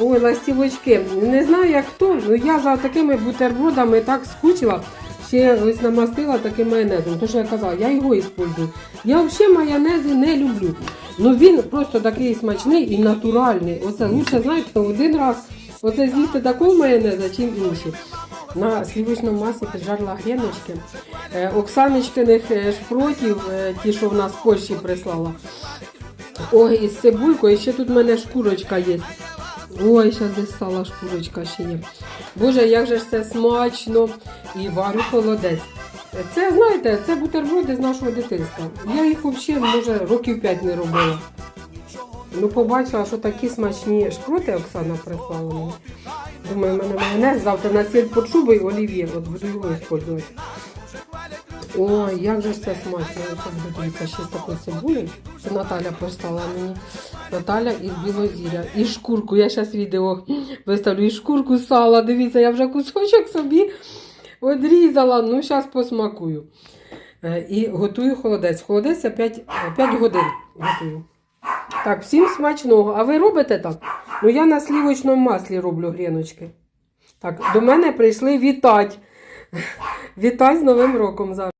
Ой, ластівочки. Не знаю, як хто, але я за такими бутербродами так скучила. Ще ось намастила таким майонезом. Тому що я казала, я його использую. Я взагалі майонези не люблю. Ну він просто такий смачний і натуральний. Оце лучше, знаєте, один раз оце з'їсти такого майонеза, чим інші. На слівочному маслі піджарила гріночки. Е, Оксаночкиних е, шпротів, е, ті, що в нас з Польщі прислала. Ой, із цибулькою, і ще тут в мене шкурочка є. Ой, зараз десь стала шкурочка ще є. Боже, як же ж це смачно і варю холодець. Це, знаєте, це бутерброди з нашого дитинства. Я їх взагалі, може, років 5 не робила. Ну, побачила, що такі смачні шпроти Оксана прислала мені. Думаю, в мене майонез завтра на світ под шубою і олів'є. От буду його використовувати. Ой, як же ж це смачно. Я зараз ще з такою цибулею. Це Наталя прислала мені. Наталя із Білозіря. І шкурку. Я зараз відео виставлю. І шкурку сала. Дивіться, я вже кусочок собі одрізала. Ну, зараз посмакую. Е, І готую холодець. Холодець я 5, 5 годин готую. Так, всім смачного. А ви робите так? Ну, я на слівочному маслі роблю гріночки. Так, до мене прийшли вітать. Вітать з Новим роком зараз.